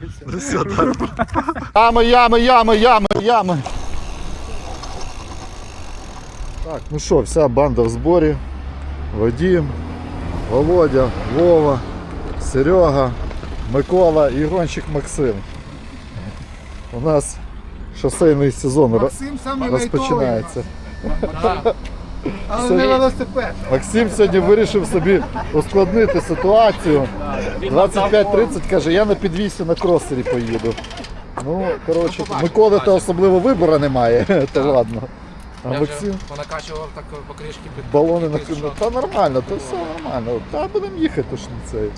Ну. Ями, ями, ями, ями, ями. Так, ну що, вся банда в зборі. Вадим, Володя, Вова, Серега, Микола і гонщик Максим. У нас шосейний сезон Максим самий розпочинається. Але не велосипед. Максим сьогодні вирішив собі ускладнити ситуацію. 25-30 каже, я на підвісі на кросері поїду. Ну, коротше, Миколи то особливо вибору немає, то ладно. А Я Максим понакачував так покришки під балони під накинув. що. Та нормально, то все нормально. Та будемо їхати ж на цей.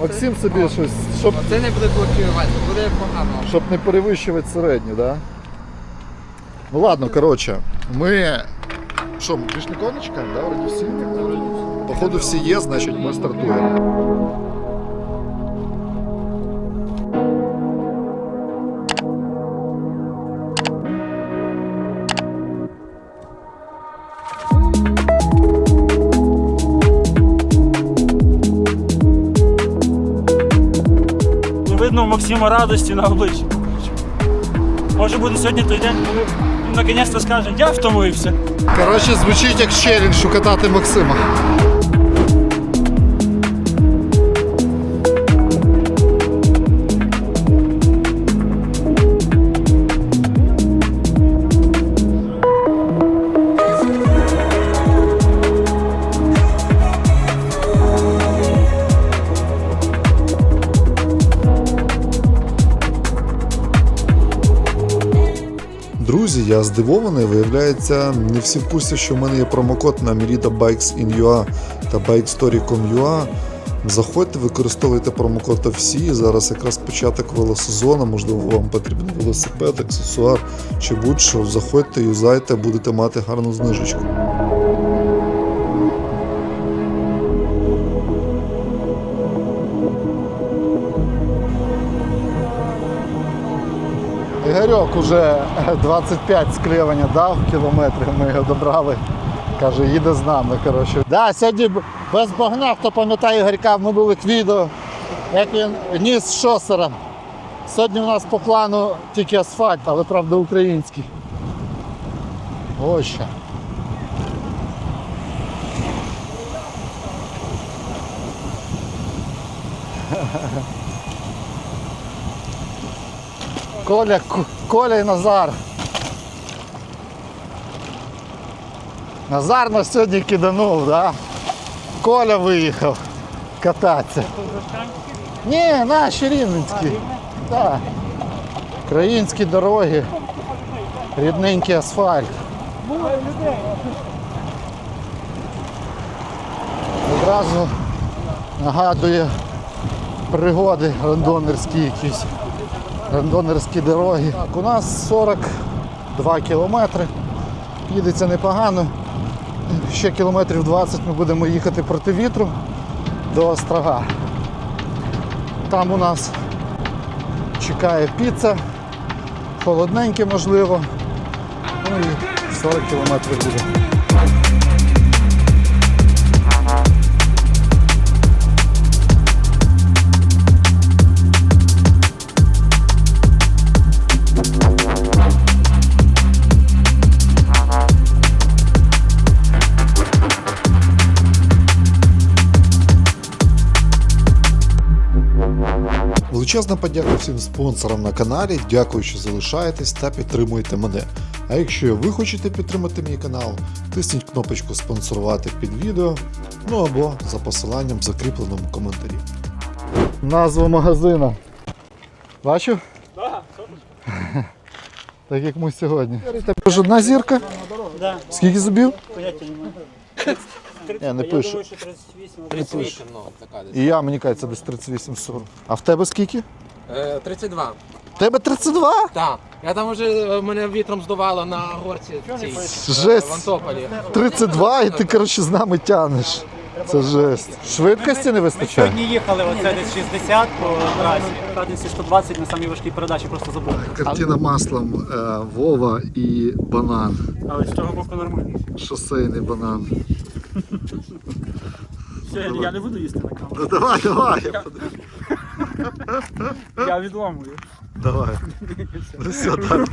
Максим собі щось, щоб, Це не буде блокувати, буде погано. щоб не перевищувати середню, да? Ну ладно, коротше, ми. Що, ми ж нікого не чекаємо, да? Вроді всі? Походу всі є, значить ми стартуємо. Видно Максима радості на обличчі. Може буде сьогодні той день, коли він наконець-то скаже, я втомився. Коротше, звучить як челлендж укатати Максима. Здивований. Виявляється, не всі в курсі, що в мене є промокод на Merida Bikes in UA та BikeStory.com.ua. Заходьте, використовуйте промокод всі. Зараз якраз початок велосезону, можливо, вам потрібен велосипед, аксесуар чи будь-що. Заходьте, юзайте, будете мати гарну знижечку. Ігорьок уже 25 склеювання дав кілометрів, ми його добрали. Каже, їде з нами. коротше. Да, сьогодні без багна, хто пам'ятає Ігорька в минулих відео, як він ніс з шосера. Сьогодні у нас по плану тільки асфальт, але правда український. Ось що. Коля, Ку- Коля і Назар. Назар нас сьогодні киданув, да? Коля виїхав кататися. Ні, наші рівненські. Да. Українські дороги, рідненький асфальт. Одразу нагадує пригоди рандонерські якісь рандонерські дороги. Так, у нас 42 кілометри. Їдеться непогано. Ще кілометрів 20 ми будемо їхати проти вітру до Острога. Там у нас чекає піца, холодненьке можливо. Ну і 40 кілометрів буде. Величезна подяка всім спонсорам на каналі. Дякую, що залишаєтесь та підтримуєте мене. А якщо ви хочете підтримати мій канал, тисніть кнопочку спонсорувати під відео, ну або за посиланням в закріпленому коментарі. Назва магазина. Бачив? Так як ми сьогодні. Тебе одна зірка? Да, Скільки зубів? поняття немає. Я не Я пишу. думаю, що 38 38, ну, така десь. І я, мені кажеться, десь 38-40. А в тебе скільки? Е, 32. В тебе 32? Так. Я там вже е, мене вітром здувало на горці цій, е, Жесть. в Антополі. 32 і ти, коротше, з нами тянеш. Це жесть. Швидкості не вистачає. Сьогодні їхали оце десь 60 по трасі. Радіусі 120 на самій важкій передачі просто забули. Картина маслом е, Вова і банан. Але з того боку нормально. Шосейний банан. Все, я, я не буду їсти на камеру. Ну давай, давай. я. Я відломую. Давай. Ну все, так.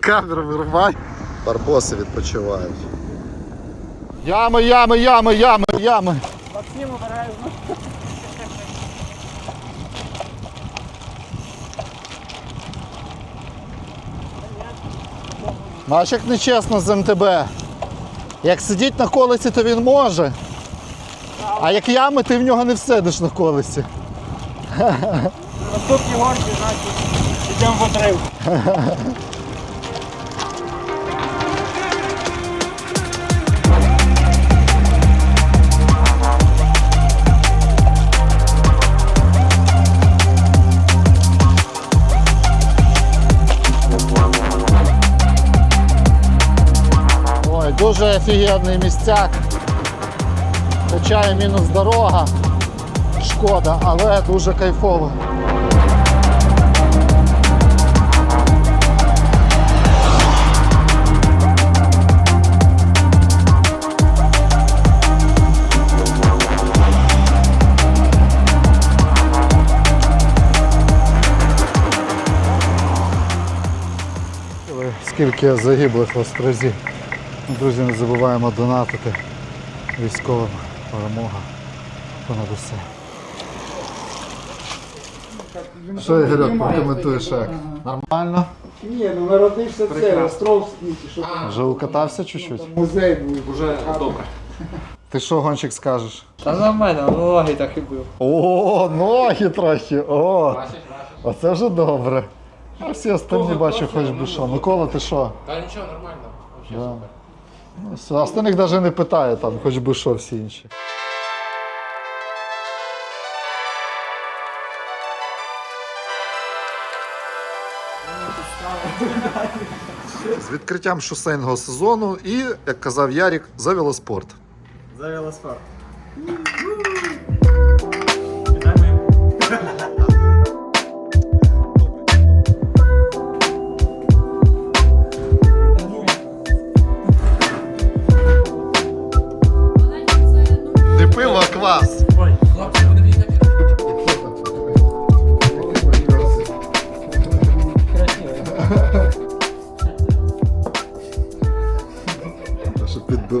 Камеру вирубай. Барбоси відпочивають. Ями, ями, ями, ями, ями. Максим обережно. Бач, як нечесно з МТБ. Як сидіть на колесі, то він може. А як ями, ти в нього не всидиш на колесі. Наступні гонки, значить, йдемо в отрив. дуже офігенний місцяк. Хоча мінус дорога. Шкода, але дуже кайфово. Скільки загиблих в Острозі. Друзі, не забуваємо донатити військовим. Перемога понад усе. Що, Ігорьок, прокоментуєш як? Нормально? Ні, ну народився це, Островський, що Вже укатався чуть-чуть? музей був. Уже добре. Ти що, гонщик, скажеш? Та нормально, ноги так і був. О, ноги трохи. О, оце вже добре. А всі останні бачу, хоч би що. Микола, ти що? Та нічого, нормально. Да. супер. Остальних навіть не питає там, хоч би що всі інші. З відкриттям шосейного сезону і, як казав Ярік, за велоспорт. За велоспорт.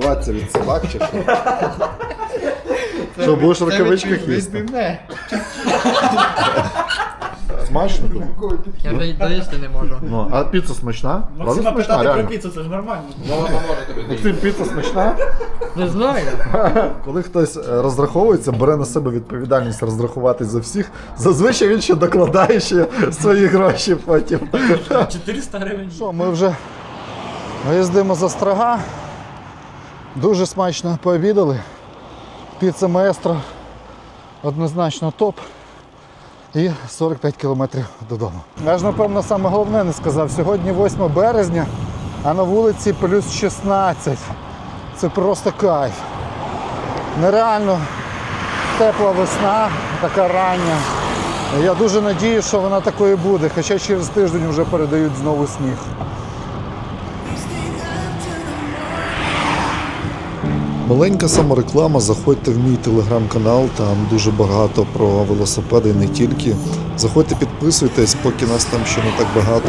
Щоб підбиватися від собак чи що? Що, будеш в рукавичках їсти? Смачно? Я навіть доїсти не можу. Ну, а піца смачна? Правда Максима смачна, питати про реально? піцу, це ж нормально. Максим, піца смачна? Не знаю. Коли хтось е, розраховується, бере на себе відповідальність розрахуватись за всіх, зазвичай він ще докладає ще свої гроші потім. 400 гривень. Що, ми вже їздимо за строга. Дуже смачно пообідали. Піца маестро однозначно топ. І 45 кілометрів додому. Я ж, напевно, саме головне не сказав. Сьогодні 8 березня, а на вулиці плюс 16. Це просто кайф. Нереально тепла весна, така рання. Я дуже надію, що вона такою буде, хоча через тиждень вже передають знову сніг. Маленька самореклама. Заходьте в мій телеграм-канал, там дуже багато про велосипеди, не тільки. Заходьте, підписуйтесь, поки нас там ще не так багато.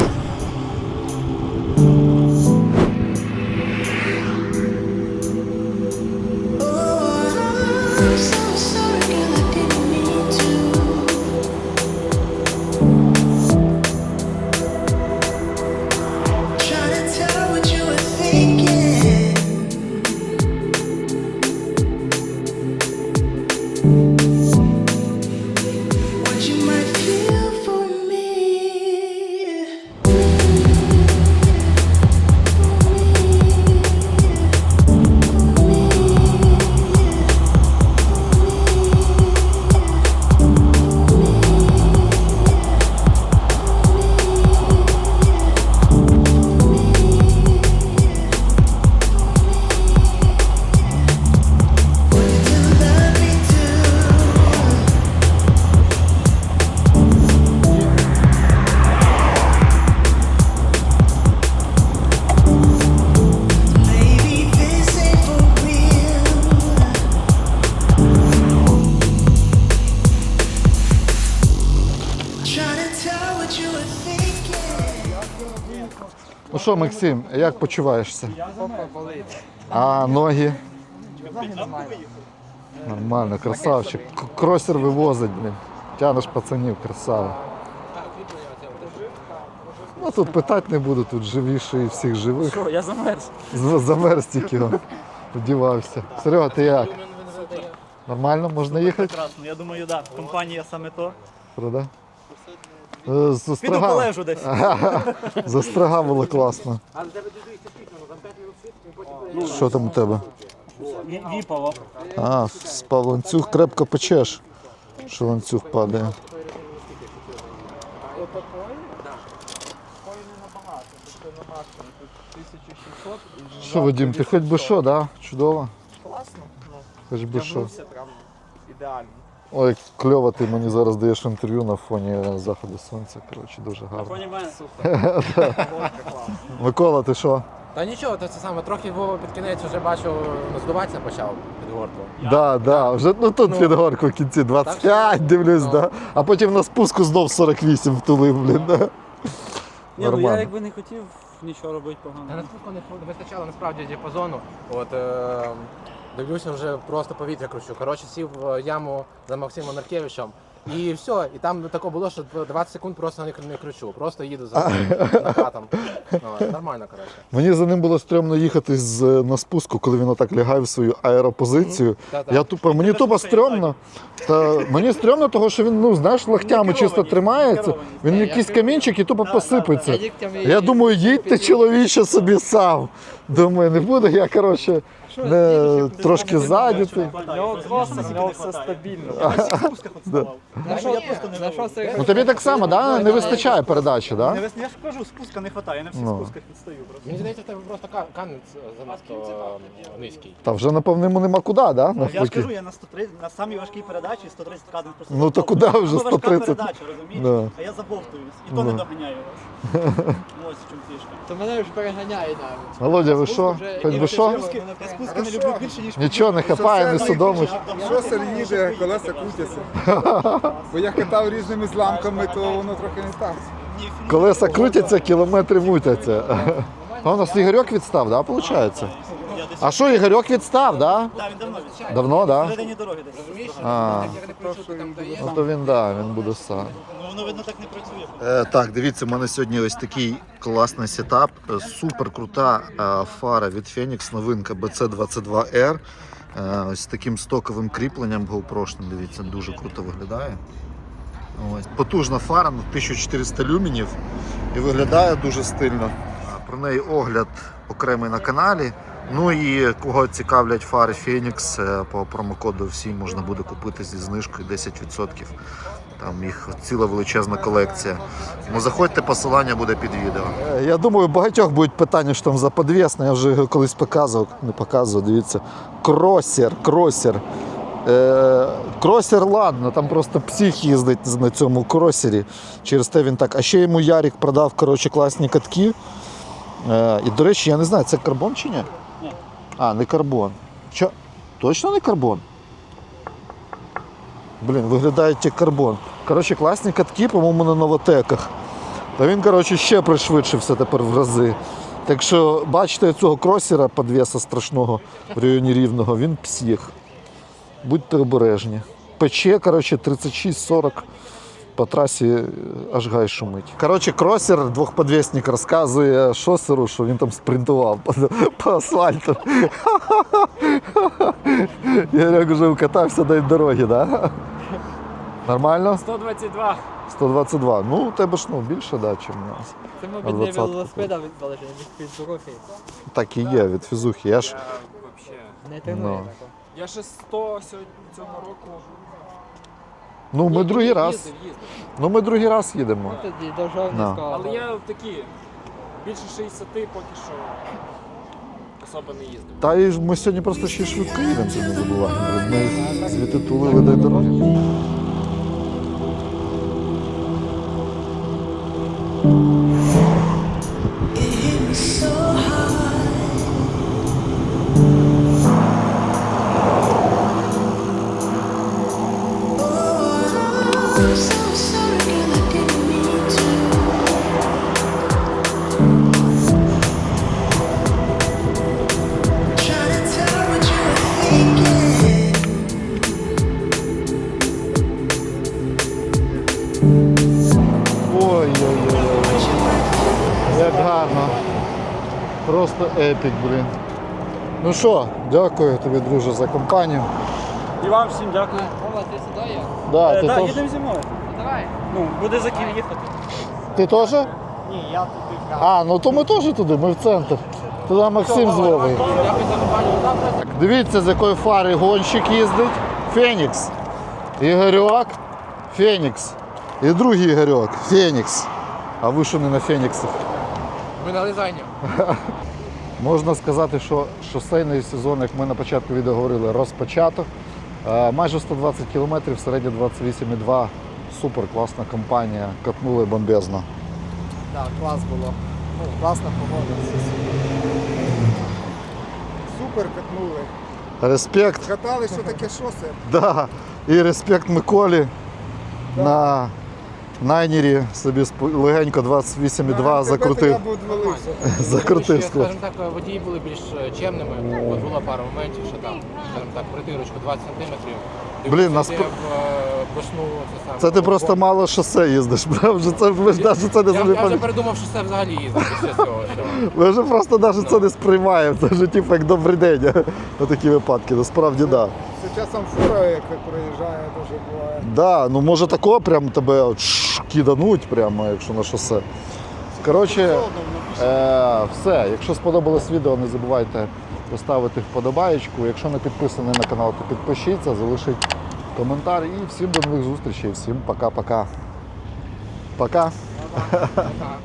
Що, Максим, як почуваєшся? А ноги? Нормально, красавчик. Кросер вивозить, блін. Тянеш пацанів, красава. Ну тут питати не буду, тут живіший всіх живих. Що, я замерз. З- Замерз тільки он. Подівався. Серега, ти як? Нормально, можна їхати? Прекрасно, я думаю, так. Да. Компанія саме то. Правда? Е, Піду Застрагав. полежу десь. Застрагав було класно. Що там у тебе? Віпало. А, спав ланцюг, крепко печеш, що ланцюг падає. Що, Вадим, ти хоч би що, да? Чудово? Класно. Хоч би що. прям ідеально. Ой, кльово ти мені зараз даєш інтерв'ю на фоні заходу сонця. Коротше, дуже гарно. Поні мене. Микола, ти що? Та нічого, то це саме, трохи Вова під кінець вже бачу, здуватися почав під горку. Да, да, вже ну тут під горку в кінці 25, дивлюсь, Ну. да. А потім на спуску знов 48 втулив, блін. Да. Ні, ну я якби не хотів нічого робити Та на спуску не вистачало насправді діапазону. От е, дивлюся, вже просто повітря кручу. Коротше, сів в яму за Максимом Наркевичем. І все, і там таке було, що 20 секунд просто не, не кручу, просто їду за накатом. Ну, нормально, коротше. Мені за ним було стрьомно їхати з, на спуску, коли він отак лягає в свою аеропозицію. Та-та. Я тупо, мені тупо стрьомно. Та мені стрьомно, того, що він, ну знаєш, локтями чисто тримається. Він якийсь камінчик і тупо посипеться. Я думаю, їдьте чоловіче собі сам. Думаю, не буду, я коротше не, трошки ззаді. ти. Нього все стабільно. Я на всіх спусках відставав. Я просто не вивозив. Ну тобі так само, да? Не вистачає передачі, да? Я ж кажу, спуска не вистачає, я на всіх Ну. спусках відстаю просто. Мені здається, в тебе просто ка- канець занадто е, низький. Та вже напевно йому нема куди, да? Я ж Навпаки. кажу, я на 130, на самій важкій передачі 130 кадр просто. Ну, то куди вже Ну, важка передача, розумієш? Да. А я забовтуюсь. І то не доганяю вас. Ось в чому фішка. То мене вже переганяє навіть. Володя, ви що? Хоч би що? Я спуски не люблю більше, ніж Нічого не хапає, не судомиш. Що їде, колеса крутяться. Бо я катав різними зламками, то воно трохи не так. Колеса крутяться, кілометри мутяться. А у нас Ігорьок відстав, да, виходить? А що, Ігорьок відстав, да? Так, він давно відчав. Давно, да? Середині дороги десь. А, ну то він, да, він буде сам. Ну воно видно так не працює. Е, так, дивіться, у мене сьогодні ось такий класний сетап. Е, Супер крута е, фара від Phoenix, новинка BC22R. Е, ось з таким стоковим кріпленням GoPro, дивіться, дуже круто виглядає. Ось. Потужна фара на 1400 люмінів і виглядає дуже стильно. Про неї огляд окремий на каналі. Ну і кого цікавлять фари Phoenix, е, по промокоду всі можна буде купити зі знижкою 10%. Там їх ціла величезна колекція. Тому заходьте, посилання буде під відео. Я думаю, багатьох будуть питання, що там за подвісне. Я вже колись показував, не показував, дивіться. Кросер, кросер. Е, кросер, ладно, там просто псих їздить на цьому кросері. Через те він так. А ще йому Ярік продав коротше, класні катки. Е, і, до речі, я не знаю, це карбон чи ні? А, не карбон. Що? Точно не карбон? Блін, виглядають як карбон. Коротше, класні катки, по-моєму, на новотеках. Та він, коротше, ще пришвидшився тепер в рази. Так що бачите цього кросера подвеса страшного в районі рівного, він псих. Будьте обережні. Пече, коротше, 36-40 по трасі е, аж гай шумить. Коротше, кросер, двохподвісник розказує шосеру, що він там спринтував по, по асфальту. Ярик вже вкатався до дороги, да? Нормально? 122. 122. Ну, у тебе ж ну, більше, да, ніж у нас. Це, мабуть, не 20-ку. велосипеда від залежить, від фізрухи. Так і є від фізухи. Я ж Не тренує Ну. тако. Я ще 100 сьогодні цього року. Ну, ми другий раз. Їздив, їздив. Ну, ми другий раз їдемо. Ну. Але я такі більше 60 поки що особо не їздив. Та і ж ми сьогодні просто ще й швидко їдемо, це не забуваємо. Ми звідти тулили до дороги. Просто епік, блін. Ну що, дякую тобі, друже, за компанію. І вам всім дякую. Рома, ти сюди є? Да, е, ти так, їдемо зі мною. Ну, буде за Київ їхати. ти теж? Ні, я туди. А, ну то ми теж туди, ми в центр. Туди Максим з Так, Дивіться, з якої фари гонщик їздить. Фенікс. Ігорьок. Фенікс. І другий Ігорьок. Фенікс. А ви що не на Феніксах? Ми на дизайні. Можна сказати, що шосейний сезон, як ми на початку відео говорили, розпочато. Е, Майже 120 кілометрів, середня 28,2. Супер класна компанія. Катнули бомбезно. Так, клас було. Ну, класна погода. Супер катнули. Респект. Катали, що таке шосе. Да. І респект Миколі на найнірі собі легенько 28,2 закрутив. Закрутив. Скажімо так, водії були більш е, чемними. От була пара моментів, що там, скажімо так, притирочку 20 сантиметрів. Блін, нас е, це ти просто мало шосе їздиш. Вже це ми ж навіть це не Я, я вже передумав, що це взагалі їздить після цього. Що... Ми вже просто навіть це не сприймаємо. Це вже типу як добрий день. на Такі випадки. Насправді так. Да. Це часом фура, як проїжджає, дуже буває. Да, ну може такого прям тебе кидануть, прямо, якщо на шосе. Коротше, е, все. Якщо сподобалось відео, не забувайте поставити вподобаєчку. Якщо не підписаний на канал, то підпишіться, залишіть коментар. І всім до нових зустрічей. Всім пока-пока. Пока. Ага.